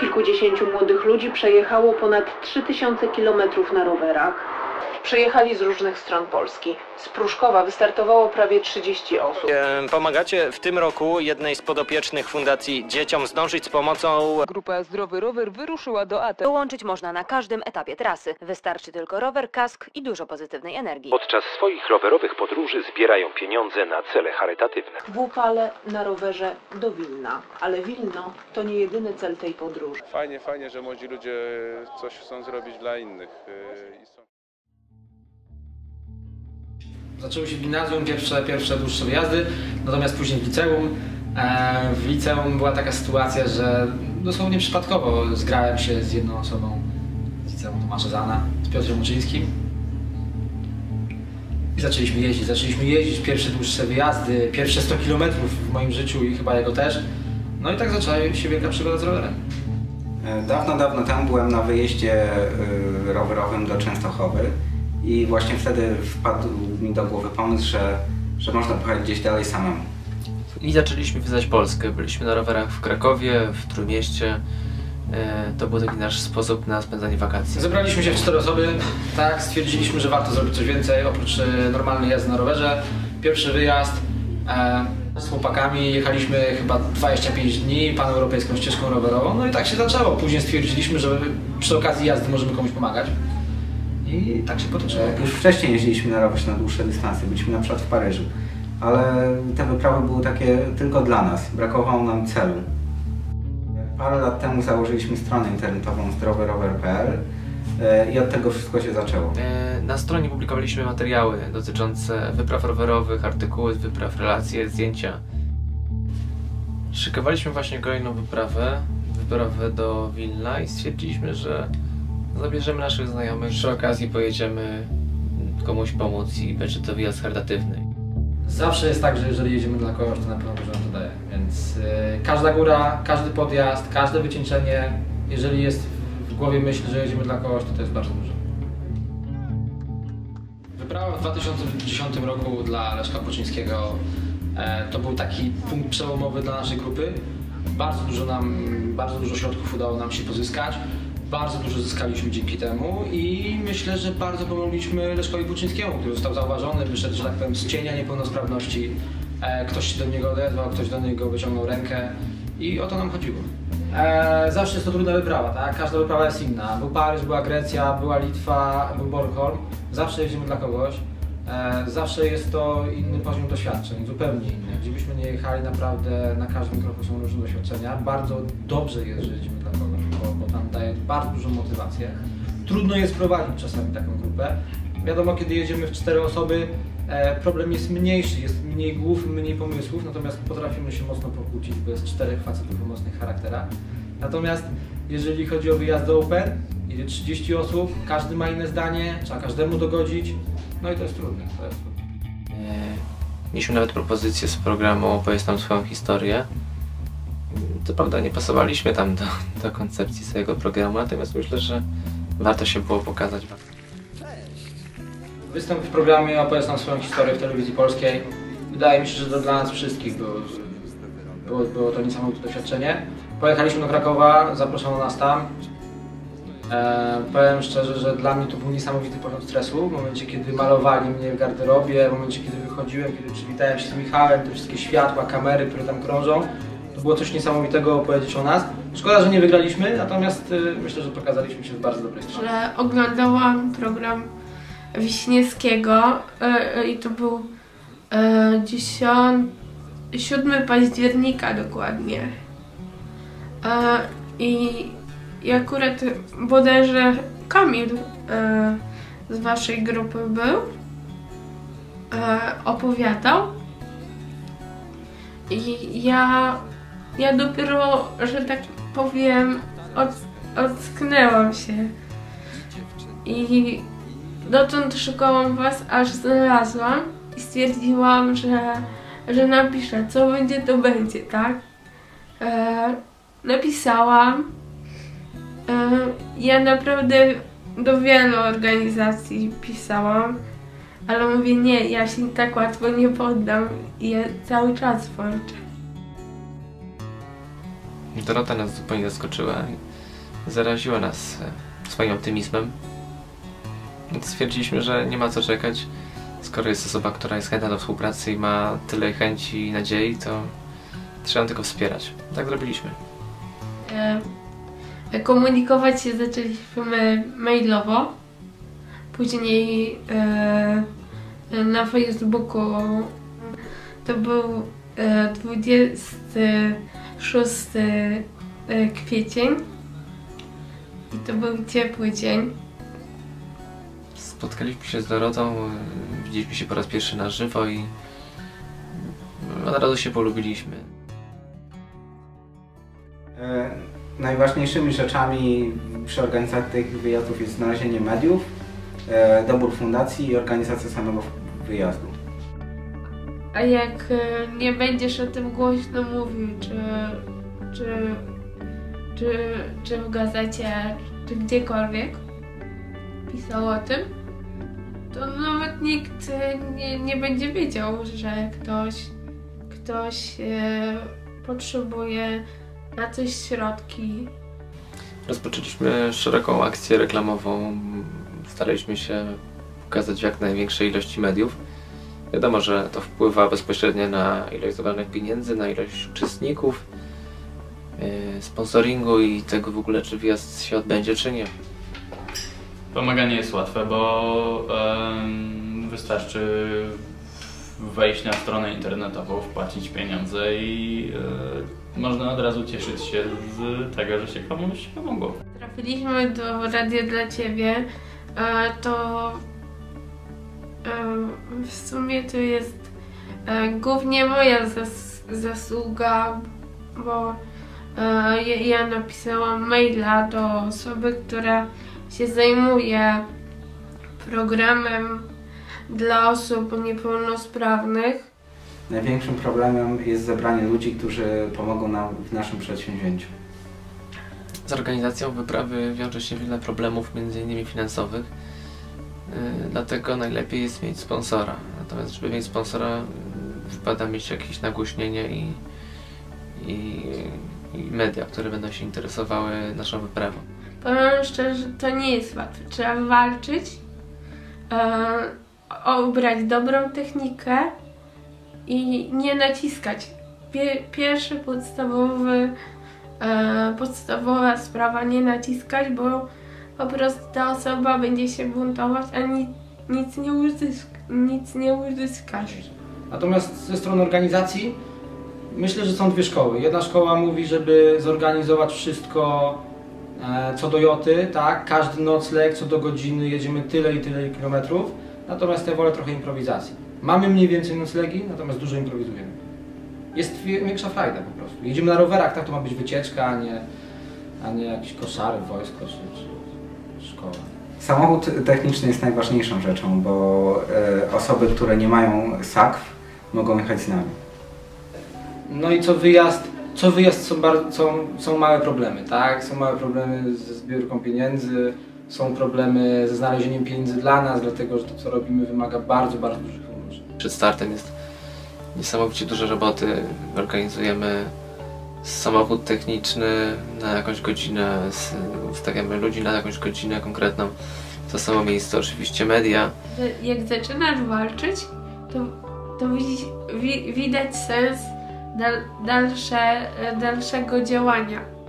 Kilkudziesięciu młodych ludzi przejechało ponad 3000 kilometrów na rowerach. Przyjechali z różnych stron Polski. Z Pruszkowa wystartowało prawie 30 osób. E, Pomagacie w tym roku jednej z podopiecznych fundacji dzieciom zdążyć z pomocą Grupa Zdrowy Rower wyruszyła do Aten. Dołączyć można na każdym etapie trasy. Wystarczy tylko rower, kask i dużo pozytywnej energii. Podczas swoich rowerowych podróży zbierają pieniądze na cele charytatywne. W upale na rowerze do Wilna. Ale Wilno to nie jedyny cel tej podróży. Fajnie, fajnie, że młodzi ludzie coś chcą zrobić dla innych. Zaczęły się gimnazjum, pierwsze, pierwsze dłuższe wyjazdy, natomiast później w liceum. E, w liceum była taka sytuacja, że dosłownie przypadkowo zgrałem się z jedną osobą z liceum Tomasza Zana, z Piotrem Muczyńskim. I zaczęliśmy jeździć, zaczęliśmy jeździć, pierwsze dłuższe wyjazdy, pierwsze 100 km w moim życiu i chyba jego też. No i tak zaczęła się wielka przygoda z rowerem. E, Dawno, dawno temu byłem na wyjeździe y, rowerowym do Częstochowy i właśnie wtedy wpadł mi do głowy pomysł, że, że można pojechać gdzieś dalej samemu. I zaczęliśmy zwiedzać Polskę. Byliśmy na rowerach w Krakowie, w Trójmieście. E, To był taki nasz sposób na spędzanie wakacji. Zebraliśmy się w cztery osoby, tak, stwierdziliśmy, że warto zrobić coś więcej oprócz e, normalnej jazdy na rowerze. Pierwszy wyjazd e, z chłopakami jechaliśmy chyba 25 dni paneuropejską ścieżką rowerową, no i tak się zaczęło. Później stwierdziliśmy, że przy okazji jazdy możemy komuś pomagać. I tak się potoczyło. E, Już wcześniej jeździliśmy na rowerze na dłuższe dystanse, byliśmy na przykład w Paryżu, ale te wyprawy były takie tylko dla nas, brakowało nam celu. Parę lat temu założyliśmy stronę internetową zdrowyrower.pl e, i od tego wszystko się zaczęło. E, Na stronie publikowaliśmy materiały dotyczące wypraw rowerowych, artykuły z wypraw, relacje, zdjęcia. Szykowaliśmy właśnie kolejną wyprawę, wyprawę do Wilna i stwierdziliśmy, że zabierzemy naszych znajomych, przy okazji pojedziemy komuś pomóc i będzie to wyjazd charytatywny. Zawsze jest tak, że jeżeli jedziemy dla kogoś, to na pewno dużo nam to daje. Więc y, każda góra, każdy podjazd, każde wycieńczenie, jeżeli jest w, w głowie myśl, że jedziemy dla kogoś, to to jest bardzo dużo. Wyprawa w 2010 roku dla Leszka Poczyńskiego e, to był taki punkt przełomowy dla naszej grupy. Bardzo dużo nam, bardzo dużo środków udało nam się pozyskać. Bardzo dużo zyskaliśmy dzięki temu i myślę, że bardzo pomogliśmy Leszkowi Puczyńskiemu, który został zauważony, wyszedł, że tak powiem, z cienia niepełnosprawności. E, ktoś się do niego odezwał, ktoś do niego wyciągnął rękę i o to nam chodziło. E, zawsze jest to trudna wyprawa, tak? Każda wyprawa jest inna. Był Paryż, była Grecja, była Litwa, był Bornholm. Zawsze jeździmy dla kogoś. E, zawsze jest to inny poziom doświadczeń, zupełnie inny. Gdzie byśmy nie jechali, naprawdę na każdym kroku są różne doświadczenia. Bardzo dobrze jest, że jedziemy dla kogoś, bardzo dużą motywację. Trudno jest prowadzić czasami taką grupę. Wiadomo, kiedy jedziemy w cztery osoby, e, problem jest mniejszy, jest mniej głów, mniej pomysłów, natomiast potrafimy się mocno pokłócić, bo jest czterech facetów o mocnych charakterach. Natomiast jeżeli chodzi o wyjazd open, jedzie 30 osób, każdy ma inne zdanie, trzeba każdemu dogodzić, no i to jest trudne. To jest trudne. E, Mieliśmy nawet propozycję z programu Opowiedz nam swoją historię. Co prawda nie pasowaliśmy tam do, do koncepcji swojego programu, natomiast myślę, że warto się było pokazać. Występ w programie Opowiedz nam swoją historię w telewizji polskiej. Wydaje mi się, że to dla nas wszystkich było, było, było to niesamowite doświadczenie. Pojechaliśmy do Krakowa, zaproszono nas tam. E, powiem szczerze, że dla mnie to był niesamowity poziom stresu w momencie, kiedy malowali mnie w garderobie, w momencie, kiedy wychodziłem, kiedy przywitałem się z Michałem, te wszystkie światła, kamery, które tam krążą. Było coś niesamowitego opowiedzieć o nas. Szkoda, że nie wygraliśmy, natomiast y, myślę, że pokazaliśmy się z bardzo dobrej strony. że oglądałam program Wiśniewskiego e, e, i to był e, 10, 7 października dokładnie. I, I akurat bodajże Kamil z waszej grupy był, opowiadał i ja, ja dopiero, że tak powiem, od, ocknęłam się. I dotąd szukałam was, aż znalazłam i stwierdziłam, że, że napiszę, co będzie, to będzie, tak? E, napisałam. E, ja naprawdę do wielu organizacji pisałam, ale mówię, nie, ja się tak łatwo nie poddam i ja cały czas walczę. Dorota nas zupełnie zaskoczyła i zaraziła nas e, swoim optymizmem. Stwierdziliśmy, że nie ma co czekać. Skoro jest osoba, która jest chętna do współpracy i ma tyle chęci i nadziei, to trzeba tylko wspierać. Tak zrobiliśmy. E, komunikować się zaczęliśmy mailowo. Później e, na Facebooku to był 20 6 e, kwiecień i to był ciepły dzień. Spotkaliśmy się z Dorotą, e, widzieliśmy się po raz pierwszy na żywo i e, od razu się polubiliśmy. Najważniejszymi rzeczami przy organizacji tych wyjazdów jest znalezienie mediów, dobór fundacji i organizacja samego wyjazdu. A jak e, nie będziesz o tym głośno mówił, czy, czy, czy, czy w gazecie, czy gdziekolwiek pisał o tym, to nawet nikt e, nie, nie będzie wiedział, że ktoś, ktoś e, potrzebuje na coś środki. Rozpoczęliśmy szeroką akcję reklamową. Staraliśmy się pokazać w jak największej ilości mediów. Wiadomo, że to wpływa bezpośrednio na ilość zebranych pieniędzy, na ilość uczestników, yy, sponsoringu i tego w ogóle, czy wyjazd się odbędzie, czy nie. Pomaganie jest łatwe, bo wystarczy wejść na stronę internetową, wpłacić pieniądze i e, można od razu cieszyć się z tego, że się komuś pomogło. Trafiliśmy do Radia dla Ciebie, e, to w sumie to jest e, głównie moja zas zasługa, bo e, ja, ja napisałam maila do osoby, która się zajmuje programem dla osób niepełnosprawnych. Największym problemem jest zebranie ludzi, którzy pomogą nam w naszym przedsięwzięciu. Z organizacją wyprawy wiąże się wiele problemów, m.in. finansowych. Yy, Dlatego najlepiej jest mieć sponsora. Natomiast żeby mieć sponsora, wypada mieć jakieś nagłośnienie i, i, i media, które będą się interesowały naszą wyprawą. Powiem szczerze, to nie jest łatwe. Trzeba walczyć, e, dobrą technikę i nie naciskać. Pie, pierwszy podstawowy, e, podstawowa sprawa nie naciskać, bo po prostu ta osoba będzie się buntować, a ni, nic, nie uzysk, nic nie uzyskasz. Natomiast ze strony organizacji myślę, że są dwie szkoły. Jedna szkoła mówi, żeby zorganizować wszystko e, co do joty, tak? Każdy nocleg, co do godziny jedziemy tyle i tyle kilometrów. Natomiast ja wolę trochę improwizacji. Mamy mniej więcej noclegi, natomiast dużo improwizujemy. Jest większa frajda po prostu. Jedziemy na rowerach, tak to ma być wycieczka, a nie, a nie jakieś koszary, wojsko czy, czy szkoła. Samochód techniczny jest najważniejszą rzeczą, bo e, osoby, które nie mają sakw, mogą jechać z nami. No i co wyjazd, co wyjazd są, bardzo, są, są małe problemy, tak? Są małe problemy ze zbiórką pieniędzy, są problemy ze znalezieniem pieniędzy dla nas, dlatego że to co robimy wymaga bardzo, bardzo dużych funduszy. Przed startem jest niesamowicie dużo roboty. Organizujemy samochód techniczny na jakąś godzinę, ustawiamy ludzi na jakąś godzinę konkretną. To samo miejsce oczywiście media. Jak zaczynasz walczyć, to, to widać sens dal, dalsze, dalszego działania.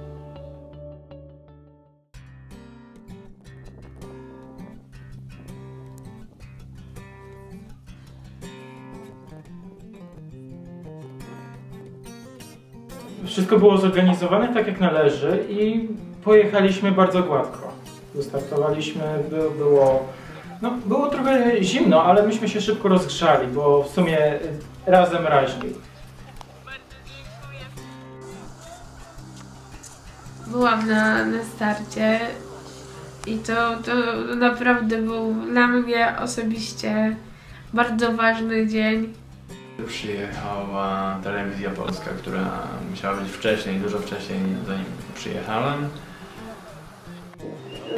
Wszystko było zorganizowane tak jak należy i pojechaliśmy bardzo gładko. Wystartowaliśmy, by- było, no, było trochę zimno, ale myśmy się szybko rozgrzali, bo w sumie razem raźniej. Byłam na, na starcie i to, to naprawdę był dla mnie osobiście bardzo ważny dzień. Przyjechała telewizja polska, która musiała być wcześniej, dużo wcześniej zanim przyjechałem.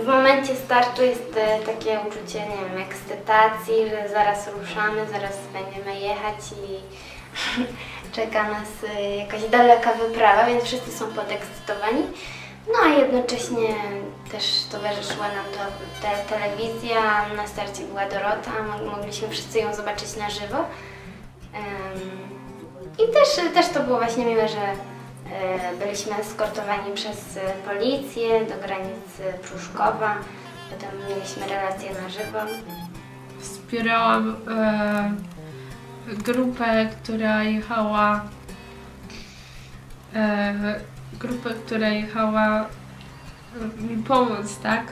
W momencie startu jest e, takie uczucie, nie wiem, ekscytacji, że zaraz ruszamy, zaraz będziemy jechać i czeka nas e, jakaś daleka wyprawa, więc wszyscy są podekscytowani. No a jednocześnie też towarzyszyła nam to te, telewizja, na starcie była Dorota, mo- mogliśmy wszyscy ją zobaczyć na żywo. I też, też to było właśnie miłe, że e, byliśmy eskortowani przez e, policję do granic e, Pruszkowa, potem mieliśmy relacje na żywo. Wspierałam e, grupę, która jechała e, grupę, która jechała mi pomóc, tak?